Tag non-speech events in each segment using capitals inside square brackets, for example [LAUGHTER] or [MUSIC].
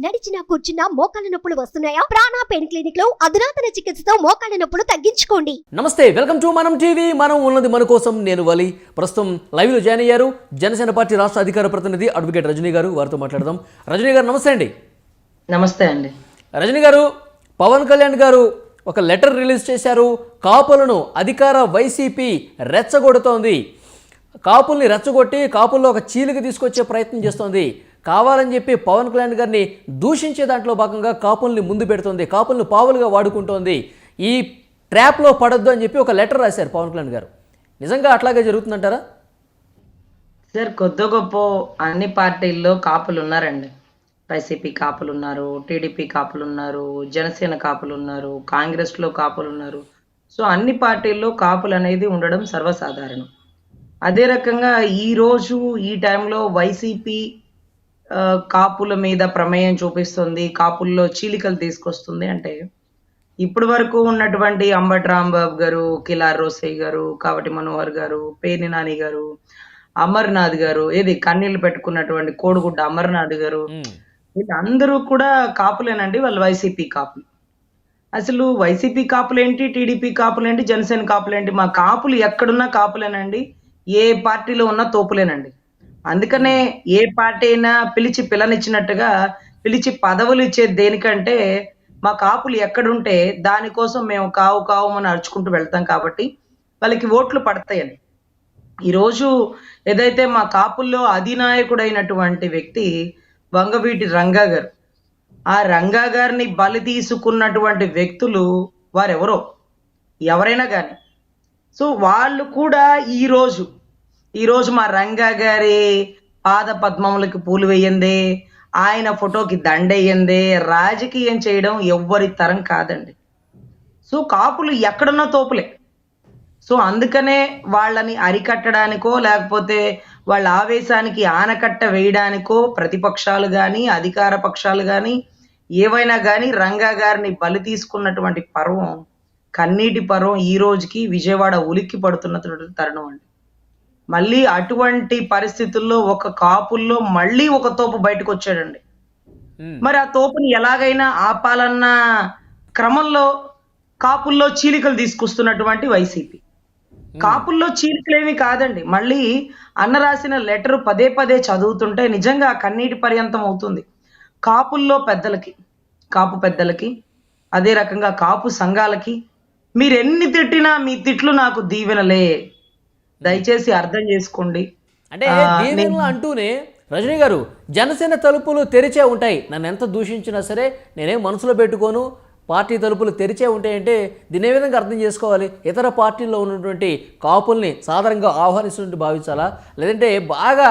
నడిచినా కూర్చున్నా మోకాళ్ళ నొప్పులు వస్తున్నాయా? ప్రాణా పెయిన్ క్లినిక్లో అధునాతన చికిత్సతో మోకాళ్ళ నొప్పులు తగ్గించుకోండి. నమస్తే వెల్కమ్ టు మనం టీవీ. మనం ఉన్నది మన కోసం నేను వలి. ప్రస్తుతం లైవ్లో జాయిన్ అయ్యారు. జనసేన పార్టీ రాష్ట్ర అధికార ప్రతినిధి అడ్వకేట్ రజనీ గారు వారితో మాట్లాడదాం. రజనీ గారు నమస్తే అండి. నమస్తే అండి. రజనీ గారు పవన్ కళ్యాణ్ గారు ఒక లెటర్ రిలీజ్ చేశారు. కాపులను అధికార వైసీపీ రెచ్చగొడుతోంది. కాపుల్ని రెచ్చగొట్టి కాపుల్లో ఒక చీలిక తీసుకొచ్చే ప్రయత్నం చేస్తోంది. కావాలని చెప్పి పవన్ కళ్యాణ్ గారిని దూషించే దాంట్లో భాగంగా కాపుల్ని ముందు పెడుతోంది కాపుల్ని పావులుగా వాడుకుంటోంది. ఈ ట్రాప్లో పడొద్దు అని చెప్పి ఒక లెటర్ రాశారు పవన్ కళ్యాణ్ గారు. నిజంగా అట్లాగే జరుగుతుందంటారా? సార్ కొద్ది గొప్ప అన్ని పార్టీల్లో కాపులు ఉన్నారండి వైసీపీ కాపులు ఉన్నారు టీడీపీ కాపులు ఉన్నారు జనసేన కాపులు ఉన్నారు కాంగ్రెస్లో కాపులు ఉన్నారు సో అన్ని పార్టీల్లో కాపులు అనేది ఉండడం సర్వసాధారణం. అదే రకంగా ఈ రోజు ఈ టైంలో వైసీపీ కాపుల మీద ప్రమేయం చూపిస్తుంది కాపుల్లో చీలికలు తీసుకొస్తుంది అంటే ఇప్పటి వరకు ఉన్నటువంటి అంబటి రాంబాబు గారు కిలార్ రోసయ్య గారు కావటి మనోహర్ గారు పేర్ని నాని గారు అమర్నాథ్ గారు ఏది కన్నీళ్ళు పెట్టుకున్నటువంటి కోడిగుడ్డ అమర్నాథ్ గారు వీళ్ళందరూ కూడా కాపులేనండి వాళ్ళు వైసీపీ కాపులు. అసలు వైసీపీ కాపులేంటి టీడీపీ కాపులేంటి జనసేన కాపులేంటి మా కాపులు ఎక్కడున్నా కాపులేనండి ఏ పార్టీలో ఉన్నా తోపులేనండి. అందుకనే ఏ పార్టీ అయినా పిలిచి పిల్లనిచ్చినట్టుగా పిలిచి పదవులు ఇచ్చేది దేనికంటే మా కాపులు ఎక్కడుంటే దానికోసం మేము కావు కావు అని అరుచుకుంటూ వెళ్తాం కాబట్టి వాళ్ళకి ఓట్లు పడతాయని. ఈరోజు ఏదైతే మా కాపుల్లో అధినాయకుడైనటువంటి వ్యక్తి వంగవీటి రంగా గారు ఆ రంగా గారిని బలి తీసుకున్నటువంటి వ్యక్తులు వారెవరో? ఎవరైనా కానీ సో వాళ్ళు కూడా ఈరోజు ఈరోజు మా రంగా గారి పాద పద్మములకి పూలు వేయండి. ఆయన ఫోటోకి దండేయందే రాజకీయం చేయడం ఎవ్వరి తరం కాదండి. సో కాపులు ఎక్కడున్నా తోపులే. సో అందుకనే వాళ్ళని అరికట్టడానికో లేకపోతే వాళ్ళ ఆవేశానికి ఆనకట్ట వేయడానికో ప్రతిపక్షాలు కానీ అధికార పక్షాలు కానీ ఏవైనా కానీ రంగా గారిని బలి తీసుకున్నటువంటి పర్వం కన్నీటి పర్వం ఈ రోజుకి విజయవాడ ఉలిక్కి పడుతున్నటువంటి తరుణం అండి. మళ్ళీ అటువంటి పరిస్థితుల్లో ఒక కాపుల్లో మళ్ళీ ఒక తోపు బయటకు వచ్చాడండి. మరి ఆ తోపుని ఎలాగైనా ఆపాలన్న క్రమంలో కాపుల్లో చీలికలు తీసుకొస్తున్నటువంటి వైసీపీ. కాపుల్లో చీలికలేమి కాదండి. మళ్ళీ అన్న రాసిన లెటర్ పదే పదే చదువుతుంటే నిజంగా కన్నీటి పర్యంతం అవుతుంది. కాపుల్లో పెద్దలకి కాపు పెద్దలకి అదే రకంగా కాపు సంఘాలకి మీరు ఎన్ని తిట్టినా మీ తిట్లు నాకు దీవెనలే. దయచేసి అర్థం చేసుకోండి. అంటే దీవెనలు అంటూనే రజనీ గారు జనసేన తలుపులు తెరిచే ఉంటాయి. నన్ను ఎంత దూషించినా సరే నేనేం మనసులో పెట్టుకోను. పార్టీ తలుపులు తెరిచే ఉంటాయంటే దీని ఏ విధంగా అర్థం చేసుకోవాలి? ఇతర పార్టీల్లో ఉన్నటువంటి కాపుల్ని సాధారణంగా ఆహ్వానిస్తున్నట్టు భావించాలా? లేదంటే బాగా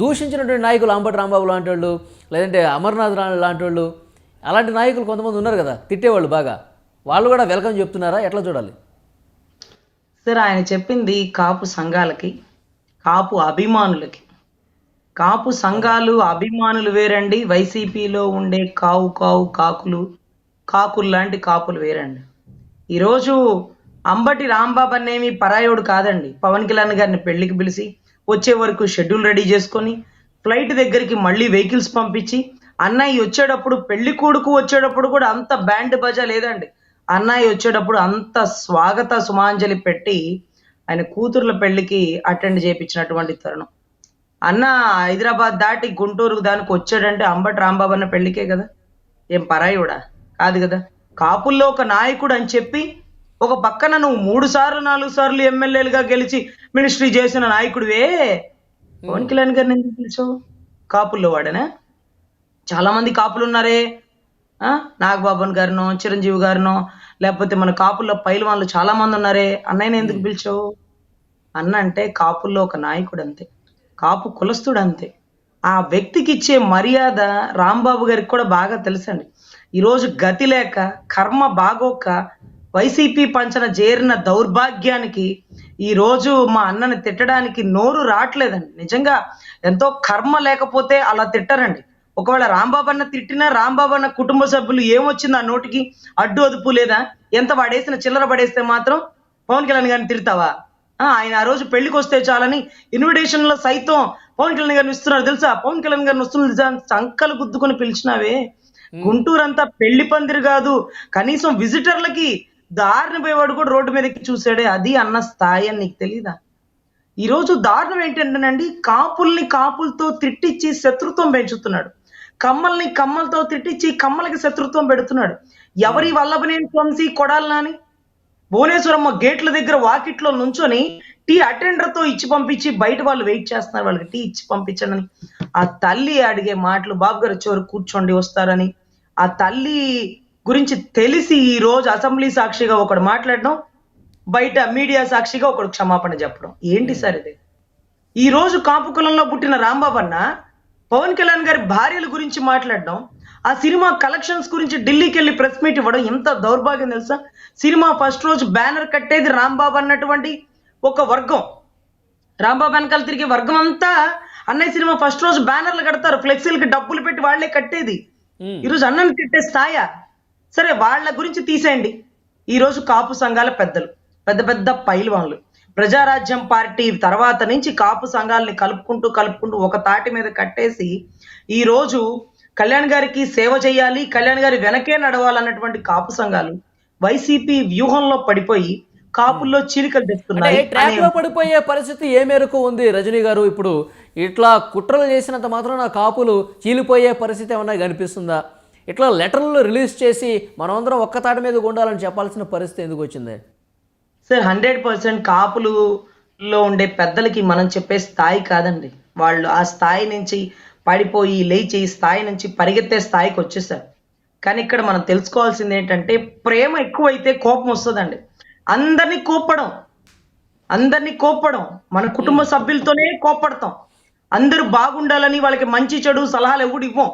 దూషించినటువంటి నాయకులు అంబటి రాంబాబు లాంటి వాళ్ళు లేదంటే అమర్నాథ్ లాంటి వాళ్ళు అలాంటి నాయకులు కొంతమంది ఉన్నారు కదా తిట్టేవాళ్ళు బాగా. వాళ్ళు కూడా వెల్కమ్ చెప్తున్నారా? ఎట్లా చూడాలి? సార్ ఆయన చెప్పింది కాపు సంఘాలకి కాపు అభిమానులకి. కాపు సంఘాలు అభిమానులు వేరండి వైసీపీలో ఉండే కావు కావు కాకులు కాకులు లాంటి కాపులు వేరండి. ఈరోజు అంబటి రాంబాబు అనేమి పరాయోడు కాదండి. పవన్ కళ్యాణ్ గారిని పెళ్ళికి పిలిచి వచ్చే వరకు షెడ్యూల్ రెడీ చేసుకొని ఫ్లైట్ దగ్గరికి మళ్ళీ వెహికల్స్ పంపించి అన్నయ్య వచ్చేటప్పుడు పెళ్ళి కొడుకు వచ్చేటప్పుడు కూడా అంత బ్యాండ్ బజా లేదండి. అన్నయ్య వచ్చేటప్పుడు అంత స్వాగత సుమాంజలి పెట్టి ఆయన కూతుర్ల పెళ్ళికి అటెండ్ చేయించినటువంటి తరుణం. అన్న హైదరాబాద్ దాటి గుంటూరు దానికి వచ్చాడంటే అంబటి రాంబాబు అన్న పెళ్ళికే కదా? ఏం పరాయుడా? కాదు కదా? కాపుల్లో ఒక నాయకుడు అని చెప్పి ఒక పక్కన నువ్వు మూడు సార్లు నాలుగు సార్లు ఎమ్మెల్యేలుగా గెలిచి మినిస్ట్రీ చేసిన నాయకుడివే? పవన్ కళ్యాణ్ గారిని ఎందుకు పిలిచావు? కాపుల్లో వాడనా? చాలా మంది కాపులు ఉన్నారే నాగబాబన్ గారినో చిరంజీవి గారినో లేకపోతే మన కాపుల్లో పైలవాన్లు చాలా మంది ఉన్నారే. అన్నయ్యని ఎందుకు పిలిచావు? అన్న అంటే కాపుల్లో ఒక నాయకుడు అంతే. కాపు కులస్తుడు అంతే. ఆ వ్యక్తికి ఇచ్చే మర్యాద రాంబాబు గారికి కూడా బాగా తెలుసండి. ఈరోజు గతి లేక కర్మ బాగోక వైసీపీ పంచన చేరిన దౌర్భాగ్యానికి ఈ రోజు మా అన్నని తిట్టడానికి నోరు రావట్లేదండి. నిజంగా ఎంతో కర్మ లేకపోతే అలా తిట్టరండి. ఒకవేళ రాంబాబు అన్న తిట్టినా రాంబాబు అన్న కుటుంబ సభ్యులు ఏమొచ్చింది ఆ నోటికి? అడ్డు అదుపు లేదా? ఎంత పడేసిన చిల్లర పడేస్తే మాత్రం పవన్ కళ్యాణ్ గారిని తిడతావా? ఆయన ఆ రోజు పెళ్ళికి వస్తే చాలని ఇన్విటేషన్లో సైతం పవన్ కళ్యాణ్ గారిని ఇస్తున్నారు. తెలుసా? పవన్ కళ్యాణ్ గారిని వస్తున్నారు తెలుసా సంకలు గుద్దుకొని పిలిచినావే. గుంటూరు అంతా పెళ్ళి పందిరి కాదు. కనీసం విజిటర్లకి దారిని పోయేవాడు కూడా రోడ్డు మీదకి చూసాడే అది అన్న స్థాయి అని నీకు తెలీదా? ఈ రోజు దారుణం ఏంటంటేనండి కాపుల్ని కాపులతో తిట్టించి శత్రుత్వం పెంచుతున్నాడు. కమ్మల్ని కమ్మలతో తిట్టించి కమ్మలకి శత్రుత్వం పెడుతున్నాడు. ఎవరి వల్లభనేని వంశీ కొడాలని భువనేశ్వరమ్మ గేట్ల దగ్గర వాకిట్లో నుంచొని టీ అటెండర్తో ఇచ్చి పంపించి బయట వాళ్ళు వెయిట్ చేస్తున్నారు వాళ్ళకి టీ ఇచ్చి పంపించండి. ఆ తల్లి అడిగే మాటలు బాబు గారు చివరి కూర్చోండి వస్తారని. ఆ తల్లి గురించి తెలిసి ఈ రోజు అసెంబ్లీ సాక్షిగా ఒకడు మాట్లాడడం బయట మీడియా సాక్షిగా ఒకడు క్షమాపణ చెప్పడం. ఏంటి సార్ ఇది? ఈ రోజు కాపు కులంలో పుట్టిన రాంబాబు అన్న పవన్ కళ్యాణ్ గారి భార్యల గురించి మాట్లాడడం ఆ సినిమా కలెక్షన్స్ గురించి ఢిల్లీకి వెళ్ళి ప్రెస్ మీట్ ఇవ్వడం ఎంత దౌర్భాగ్యం తెలుసా? సినిమా ఫస్ట్ రోజు బ్యానర్ కట్టేది రాంబాబు అన్నటువంటి ఒక వర్గం. రాంబాబు వెనకాల తిరిగే వర్గం అంతా అన్నయ్య సినిమా ఫస్ట్ రోజు బ్యానర్లు కడతారు ఫ్లెక్సీలకి డబ్బులు పెట్టి వాళ్ళే కట్టేది. ఈరోజు అన్నని తిట్టే స్థాయా. సరే వాళ్ళ గురించి తీసేయండి. ఈరోజు కాపు సంఘాల పెద్దలు పెద్ద పెద్ద పైల్వాన్లు. ప్రజారాజ్యం పార్టీ తర్వాత నుంచి కాపు సంఘాలని కలుపుకుంటూ కలుపుకుంటూ ఒక తాటి మీద కట్టేసి ఈ రోజు కళ్యాణ్ గారికి సేవ చేయాలి కళ్యాణ్ గారి వెనకే నడవాలన్నటువంటి కాపు సంఘాలు వైసీపీ వ్యూహంలో పడిపోయి కాపుల్లో చీలికలు తెస్తున్నాయి ట్రాక్లో పడిపోయే పరిస్థితి ఏ మేరకు ఉంది? రజనీ గారు ఇప్పుడు ఇట్లా కుట్రలు చేసినంత మాత్రం కాపులు చీలిపోయే పరిస్థితి ఏమన్నా కనిపిస్తుందా? ఇట్లా లెటర్లు రిలీజ్ చేసి మనమందరం ఒక్క తాటి మీద ఉండాలని చెప్పాల్సిన పరిస్థితి ఎందుకు వచ్చింది? సార్ హండ్రెడ్ పర్సెంట్ కాపులులో ఉండే పెద్దలకి మనం చెప్పే స్థాయి కాదండి. వాళ్ళు ఆ స్థాయి నుంచి పడిపోయి లేచి ఈ స్థాయి నుంచి పరిగెత్తే స్థాయికి వచ్చేసారు కానీ ఇక్కడ మనం తెలుసుకోవాల్సింది ఏంటంటే ప్రేమ ఎక్కువైతే కోపం వస్తుందండి. అందరినీ కోప్పడం అందరినీ కోప్పడం మన కుటుంబ సభ్యులతోనే కోప్పడతాం. అందరూ బాగుండాలని వాళ్ళకి మంచి చెడు సలహాలు ఎవడు ఇవ్వం.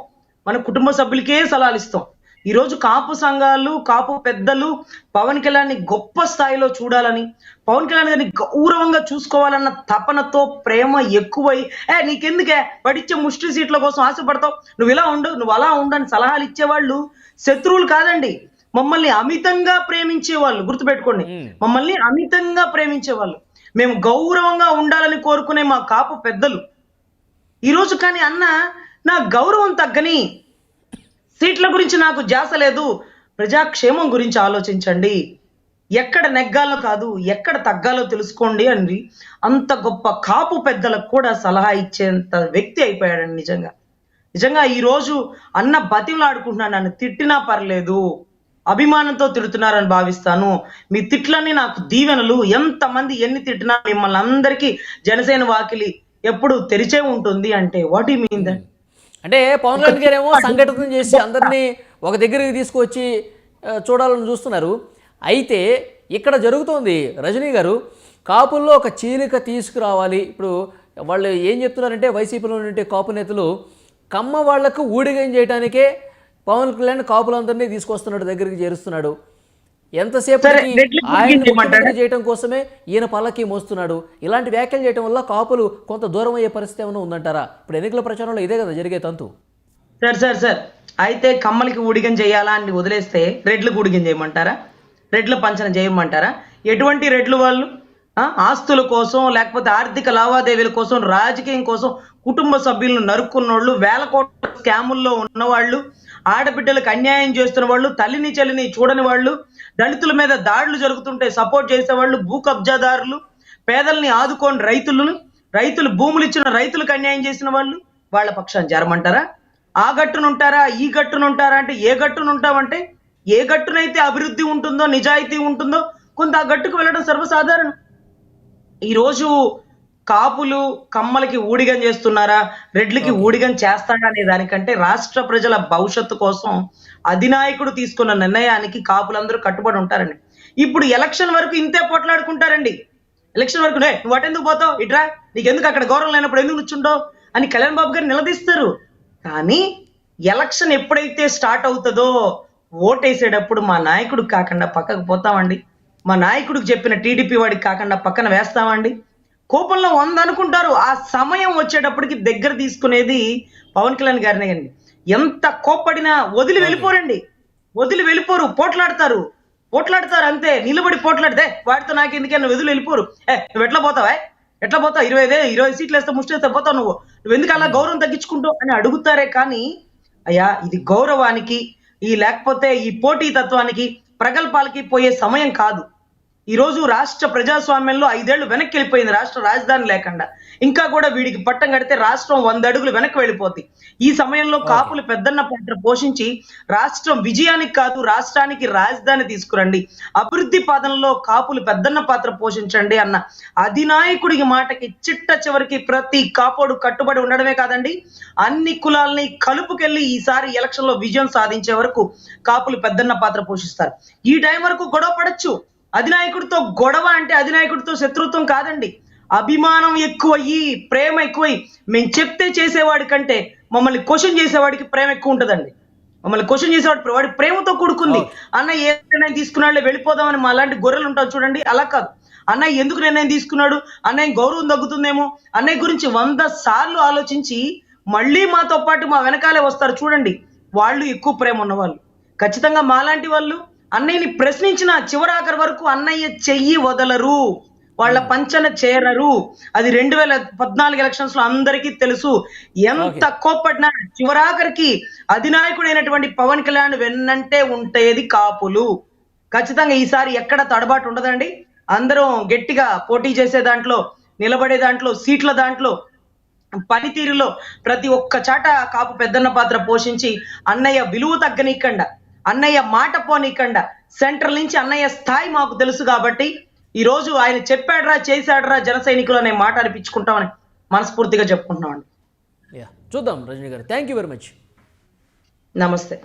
మన కుటుంబ సభ్యులకే సలహాలు ఇస్తాం. ఈరోజు కాపు సంఘాలు కాపు పెద్దలు పవన్ కళ్యాణ్ గొప్ప స్థాయిలో చూడాలని పవన్ కళ్యాణ్ గారిని గౌరవంగా చూసుకోవాలన్న తపనతో ప్రేమ ఎక్కువై ఏ నీకెందుకే? పడిచ్చే ముష్టి సీట్ల కోసం ఆశపడతావు? నువ్వు ఇలా ఉండు నువ్వు అలా ఉండు అని సలహాలు ఇచ్చేవాళ్ళు శత్రువులు కాదండి. మమ్మల్ని అమితంగా ప్రేమించే వాళ్ళు గుర్తుపెట్టుకోండి. మ్మ్. మమ్మల్ని అమితంగా ప్రేమించే వాళ్ళు మేము గౌరవంగా ఉండాలని కోరుకునే మా కాపు పెద్దలు. ఈరోజు కానీ అన్న నా గౌరవం తగ్గని సీట్ల గురించి నాకు జాస లేదు. ప్రజాక్షేమం గురించి ఆలోచించండి. ఎక్కడ నెగ్గాలో కాదు ఎక్కడ తగ్గాలో తెలుసుకోండి అని అంత గొప్ప కాపు పెద్దలకు కూడా సలహా ఇచ్చేంత వ్యక్తి అయిపోయాడండి నిజంగా. నిజంగా ఈ రోజు అన్న బతిమలాడుకుంటున్నాను నన్ను తిట్టినా పర్లేదు. అభిమానంతో తిడుతున్నారని భావిస్తాను. మీ తిట్లన్నీ నాకు దీవెనలు. ఎంతమంది ఎన్ని తిట్టినా మిమ్మల్ని అందరికీ జనసేన వాకిలి ఎప్పుడు తెరిచే ఉంటుంది అంటే వాట్ ఈ మీన్ దట్ అంటే పవన్ కళ్యాణ్ గారు ఏమో [LAUGHS] సంఘటన చేసి అందరినీ ఒక దగ్గరికి తీసుకొచ్చి చూడాలని చూస్తున్నారు. అయితే ఇక్కడ జరుగుతోంది రజనీ గారు కాపుల్లో ఒక చీలిక తీసుకురావాలి. ఇప్పుడు వాళ్ళు ఏం చెప్తున్నారంటే వైసీపీలో ఉండే కాపు నేతలు కమ్మ వాళ్ళకు ఊడిగం చేయడానికే పవన్ కళ్యాణ్ కాపులందరినీ తీసుకొస్తున్నాడు దగ్గరికి చేరుస్తున్నాడు. ఎంతసేపు ఆయన చేయడం కోసమే ఈయన పల్లకి మోస్తున్నాడు. ఇలాంటి వ్యాఖ్యలు చేయడం వల్ల కాపులు కొంత దూరం అయ్యే పరిస్థితి ఏమైనా ఉందంటారా? ఇప్పుడు ఎన్నికల ప్రచారంలో ఇదే కదా జరిగే తంతు. Sir sir sir. అయితే కమ్మలకి ఊడిగం చేయాలా అని వదిలేస్తే రెడ్లకు ఊడిగం చేయమంటారా? రెడ్ల పంచన చేయమంటారా? ఎటువంటి రెడ్లు వాళ్ళు? ఆస్తుల కోసం లేకపోతే ఆర్థిక లావాదేవీల కోసం రాజకీయం కోసం కుటుంబ సభ్యులను నరుక్కున్నోళ్ళు వేల కోట్ల స్కాముల్లో ఉన్నవాళ్ళు ఆడబిడ్డలకు అన్యాయం చేస్తున్న వాళ్ళు తల్లిని చెల్లిని చూడని వాళ్ళు దళితుల మీద దాడులు జరుగుతుంటే సపోర్ట్ చేసేవాళ్ళు భూ కబ్జాదారులు పేదల్ని ఆదుకోని రైతులను రైతులు భూములు ఇచ్చిన రైతులకు అన్యాయం చేసిన వాళ్ళు వాళ్ళ పక్షాన్ని జరమంటారా ఆ గట్టునుంటారా? ఈ గట్టునుంటారా అంటే ఏ గట్టున ఉంటామంటే ఏ గట్టునైతే అభివృద్ధి ఉంటుందో నిజాయితీ ఉంటుందో కొంత ఆ గట్టుకు వెళ్ళడం సర్వసాధారణం. ఈరోజు కాపులు కమ్మలకి ఊడిగం చేస్తున్నారా? రెడ్లకి ఊడిగం చేస్తారా అనే దానికంటే రాష్ట్ర ప్రజల భవిష్యత్తు కోసం అధినాయకుడు తీసుకున్న నిర్ణయానికి కాపులందరూ కట్టుబడి ఉంటారండి. ఇప్పుడు ఎలక్షన్ వరకు ఇంతే పోట్లాడుకుంటారండి. ఎలక్షన్ వరకు "నే, నువ్వు అటెందుకు పోతావు? ఇట్రా నీకెందుకు అక్కడ గౌరవం లేనప్పుడు ఎందుకు నుంచుండవు అని కళ్యాణ్ బాబు గారు నిలదీస్తారు. కానీ ఎలక్షన్ ఎప్పుడైతే స్టార్ట్ అవుతుందో ఓటేసేటప్పుడు మా నాయకుడు కాకుండా పక్కకు పోతామండి. మా నాయకుడికి చెప్పిన టీడీపీ వాడికి కాకుండా పక్కన వేస్తామండి. కోపంలో వంద అనుకుంటారు ఆ సమయం వచ్చేటప్పటికి దగ్గర తీసుకునేది పవన్ కళ్యాణ్ గారినే అండి. ఎంత కోప్పడినా వదిలి వెళ్ళిపోరండి. వదిలి వెళ్ళిపోరు పోట్లాడతారు. పోట్లాడతారు అంతే నిలబడి పోట్లాడితే వాడితో నాకు ఎందుకన్నా వదిలి వెళ్ళిపోరు. ఏ నువ్వు ఎట్లా పోతావా? ఎట్లా పోతావు? ఇరవై ఐదే ఇరవై సీట్లు వేస్తే ముష్టి వేస్తే పోతావు నువ్వు. నువ్వు ఎందుకు అలా గౌరవం తగ్గించుకుంటావు అని అడుగుతారే కానీ అయ్యా ఇది గౌరవానికి ఈ లేకపోతే ఈ పోటీ తత్వానికి ప్రగల్భాలకి పోయే సమయం కాదు. ఈ రోజు రాష్ట్ర ప్రజాస్వామ్యంలో ఐదేళ్ళు వెనక్కి వెళ్ళిపోయింది రాష్ట్ర రాజధాని లేకుండా. ఇంకా కూడా వీడికి పట్టం కడితే రాష్ట్రం వంద అడుగులు వెనక్కి వెళ్ళిపోద్ది. ఈ సమయంలో కాపులు పెద్దన్న పాత్ర పోషించి రాష్ట్రం విజయానికి కాదు రాష్ట్రానికి రాజధాని తీసుకురండి. అభివృద్ధి పాదనలో కాపులు పెద్దన్న పాత్ర పోషించండి అన్న అధినాయకుడికి మాటకి చిట్ట చివరికి ప్రతి కాపోడు కట్టుబడి ఉండడమే కాదండి అన్ని కులాల్ని కలుపుకెళ్ళి ఈసారి ఎలక్షన్లో విజయం సాధించే వరకు కాపులు పెద్దన్న పాత్ర పోషిస్తారు. ఈ టైం వరకు గొడవ పడచ్చు. అధినాయకుడితో గొడవ అంటే అధినాయకుడితో శత్రుత్వం కాదండి. అభిమానం ఎక్కువయ్యి ప్రేమ ఎక్కువయ్యి. మేము చెప్తే చేసేవాడి కంటే మమ్మల్ని క్వశ్చన్ చేసేవాడికి ప్రేమ ఎక్కువ ఉంటుందండి. మమ్మల్ని క్వశ్చన్ చేసేవాడు వాడి ప్రేమతో కూడుకుంది. అన్న ఏ నిర్ణయం తీసుకున్నాడులే వెళ్ళిపోదామని మా లాంటి గొర్రెలు ఉంటారు చూడండి అలా కాదు. అన్నయ్య ఎందుకు నిర్ణయం తీసుకున్నాడు? అన్నయ్య గౌరవం తగ్గుతుందేమో? అన్నయ్య గురించి వంద సార్లు ఆలోచించి మళ్ళీ మాతో పాటు మా వెనకాలే వస్తారు చూడండి. వాళ్ళు ఎక్కువ ప్రేమ ఉన్నవాళ్ళు. ఖచ్చితంగా మాలాంటి వాళ్ళు అన్నయ్యని ప్రశ్నించిన చివరాఖరి వరకు అన్నయ్య చెయ్యి వదలరు వాళ్ళ పంచన చేరరు. అది రెండు వేల పద్నాలుగు ఎలక్షన్స్లో అందరికీ తెలుసు. ఎంత కోప్పడినా చివరాఖరికి అధినాయకుడైనటువంటి పవన్ కళ్యాణ్ వెన్నంటే ఉంటేది కాపులు. ఖచ్చితంగా ఈసారి ఎక్కడ తడబాటు ఉండదండి. అందరం గట్టిగా పోటీ చేసే దాంట్లో నిలబడే దాంట్లో సీట్ల దాంట్లో పనితీరులో ప్రతి ఒక్క చాట కాపు పెద్దన్న పాత్ర పోషించి అన్నయ్య విలువ తగ్గనీకండా అన్నయ్య మాట పోనీకండా. సెంట్రల్ నుంచి అన్నయ్య స్థాయి మాకు తెలుసు కాబట్టి ఈ రోజు ఆయన చెప్పాడరా చేశాడరా జన సైనికులు అనే మాట అనిపించుకుంటామని మనస్ఫూర్తిగా చెప్పుకుంటున్నామండి. యా చూద్దాం రజనీ గారు. థ్యాంక్ యూ వెరీ మచ్ నమస్తే.